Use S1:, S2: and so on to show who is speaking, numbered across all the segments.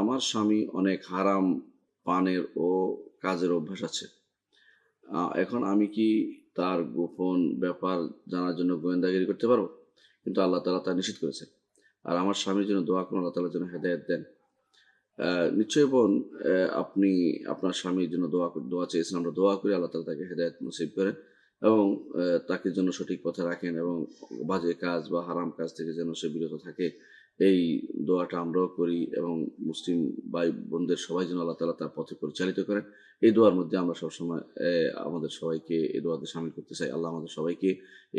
S1: আমার স্বামী অনেক হারাম পানের ও কাজের অভ্যাস আছে। এখন আমি কি তার গোপন ব্যাপার জানার জন্য গোয়েন্দাগিরি করতে পারব? কিন্তু আল্লাহ তালা তা নিষেধ করেছে আর আমার স্বামীর জন্য দোয়া করুন, আল্লাহ তালার জন্য হেদায়ত দেন। নিশ্চয়ই বোন আপনি আপনার স্বামীর জন্য দোয়া দোয়া চেয়েছেন। আমরা দোয়া করি আল্লাহ তালা তাকে হেদায়ত নসিব করেন এবং তাকে যেন সঠিক পথে রাখেন এবং বাজে কাজ বা হারাম কাজ থেকে যেন সে বিরত থাকে। এই দোয়াটা আমরাও করি এবং মুসলিম ভাই বোনদের সবাই যেন আল্লাহ তালা তার পথে পরিচালিত করেন। এই দোয়ার মধ্যে আমরা সবসময় আমাদের সবাইকে এই দোয়াতে সামিল করতে চাই। আল্লাহ আমাদের সবাইকে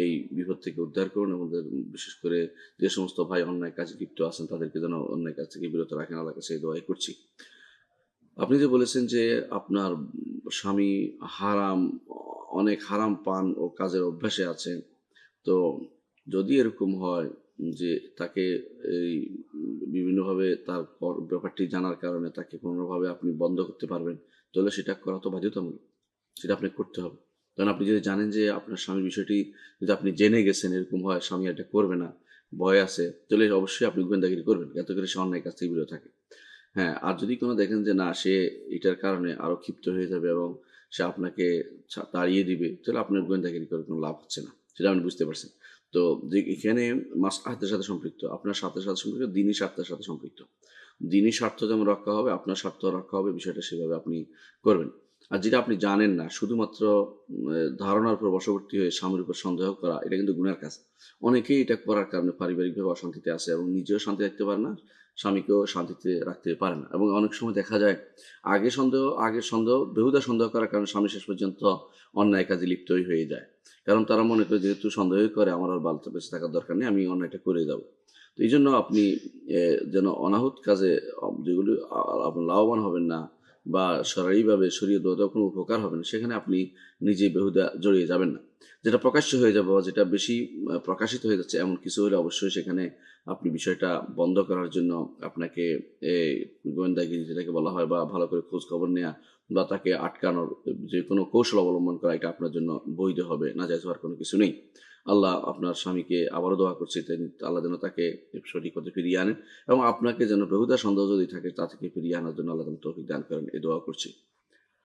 S1: এই বিপদ থেকে উদ্ধার করুন আমাদের বিশেষ করে যে সমস্ত ভাই অন্যায় কাজে লিপ্ত আছেন তাদেরকে যেন অন্যায় কাজ থেকে বিরত রাখেন। আল্লাহ কাছে এই দোয়াই করছি। আপনি যে বলেছেন যে আপনার স্বামী হারাম, অনেক হারাম পান ও কাজের অভ্যাসে আছে, তো যদি এরকম হয় যে তাকে, এই, বিভিন্নভাবে তার ব্যাপারটি জানার কারণে তাকে কোনোভাবে আপনি বন্ধ করতে পারবেন, তাহলে সেটা করা তো বাধ্যতামূলক। সেটা আপনি করতে হবে। কারণ আপনি যদি জানেন যে আপনার স্বামীর বিষয়টি যদি আপনি জেনে গেছেন, এরকম হয়, স্বামী এটা করবে না, ভয় আছে, তাহলে অবশ্যই আপনি গোয়েন্দাগিরি করবেন যাতে করে সে অন্যায় কাছ থেকে বিরত থাকে। হ্যাঁ আর যদি কোনো দেখেন যে না, সে এটার কারণে আরও ক্ষিপ্ত হয়ে যাবে এবং সে আপনাকে তাড়িয়ে দিবে, তাহলে আপনার গোয়েন্দাগিরি করে কোনো লাভ হচ্ছে না, সেটা আপনি বুঝতে পারছেন। তো এখানে মাস আহাতের সাথে সম্পৃক্ত, আপনার স্বার্থের সাথে সম্পৃক্ত, দিনই স্বার্থের সাথে সম্পৃক্ত। দিনই স্বার্থ যেমন রক্ষা হবে, আপনার স্বার্থ রক্ষা হবে, বিষয়টা সেভাবে আপনি করবেন। আর যেটা আপনি জানেন না, শুধুমাত্র ধারণার উপর বশবর্তী হয়ে স্বামীর উপর সন্দেহ করা, এটা কিন্তু গুণের কাজ। অনেকেই এটা করার কারণে পারিবারিকভাবে অশান্তিতে আসে এবং নিজেও শান্তি রাখতে পারে না, স্বামীকেও শান্তিতে রাখতে পারে না এবং অনেক সময় দেখা যায়, আগে সন্দেহ আগে সন্দেহ, বেহুদা সন্দেহ করার কারণে স্বামী শেষ পর্যন্ত অন্যায় কাজে লিপ্তই হয়ে যায়। কারণ তারা মনে করে, যেহেতু সন্দেহই করে, আমার আর বালতে বেঁচে থাকার দরকার নেই, আমি অন্যায়টা করে যাব। তো এই জন্য আপনি যেন অনাহুত কাজে যেগুলি আপনি লাভবান হবেন না বা সরারিভাবে শরীর দোয়া কোনো উপকার হবে না, সেখানে আপনি নিজে বেহুদা জড়িয়ে যাবেন না। যেটা প্রকাশ্য হয়ে যাবে বা যেটা বেশি প্রকাশিত হয়ে যাচ্ছে, এমন কিছু হলে অবশ্যই সেখানে আপনি বিষয়টা বন্ধ করার জন্য আপনাকে গোয়েন্দাগিরি যেটাকে বলা হয় বা ভালো করে খোঁজ খবর নেওয়া বা তাকে আটকানোর যে কোনো কৌশল অবলম্বন করা, এটা আপনার জন্য বৈধ হবে না যাই হওয়ার কোনো কিছু নেই। আল্লাহ আপনার স্বামীকে আবারও দোয়া করছি আল্লাহ যেন তাকে সঠিক পথে ফিরিয়ে আনেন এবং আপনাকে যেন বেহুদা সন্দেহ যদি থাকে তা থেকে ফিরিয়ে আনার জন্য আল্লাহ যেন তৌফিক দান করেন। এই দোয়া করছি।